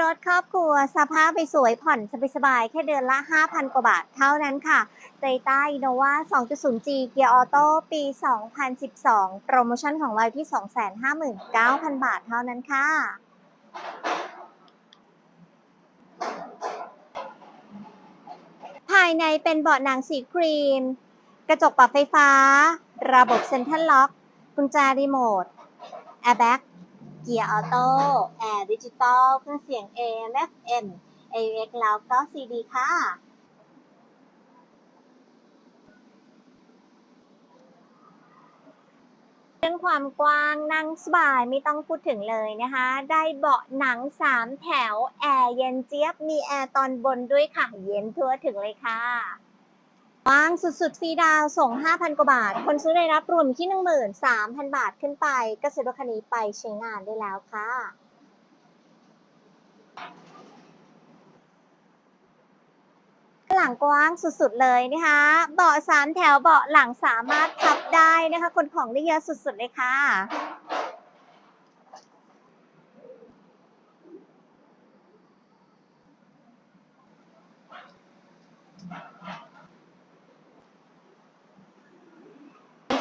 รถครอบครัว สภาพไปสวยผ่อนสบายๆแค่เดือนละ 5,000 กว่าบาทเท่านั้นค่ะ Toyota Innova 2.0G เกียร์ออโต้ปี 2012 โปรโมชั่นของเราที่ 259,000 บาทเท่านั้นค่ะภายในเป็นเบาะหนังสีครีม กระจกปรับไฟฟ้า ระบบเซ็นทรัลล็อก กุญแจรีโมท แอร์แบ็ก เกียร์ออโต้แอร์ดิจิตอลเครื่องเสียง AM FM AUX แล้วก็ CD ค่ะเรื่องความกว้างนั่งสบายไม่ต้องพูดถึงเลยนะคะ ได้เบาะหนัง 3 แถว แอร์เย็นเจี๊ยบ มีแอร์ตอนบนด้วยค่ะ เย็นทั่วถึงเลยค่ะ กว้างสุดๆฟรีดาวส่ง 5,000 กว่าบาท คนซื้อได้รับรวมที่ 13,000 บาทขึ้นไปก็ซื้อรถคันนี้ไปใช้งานได้แล้วค่ะหลังกว้างสุดๆเลยนะคะ เบาะสามแถวเบาะหลังสามารถพับได้นะคะคนของได้เยอะสุดๆเลยค่ะ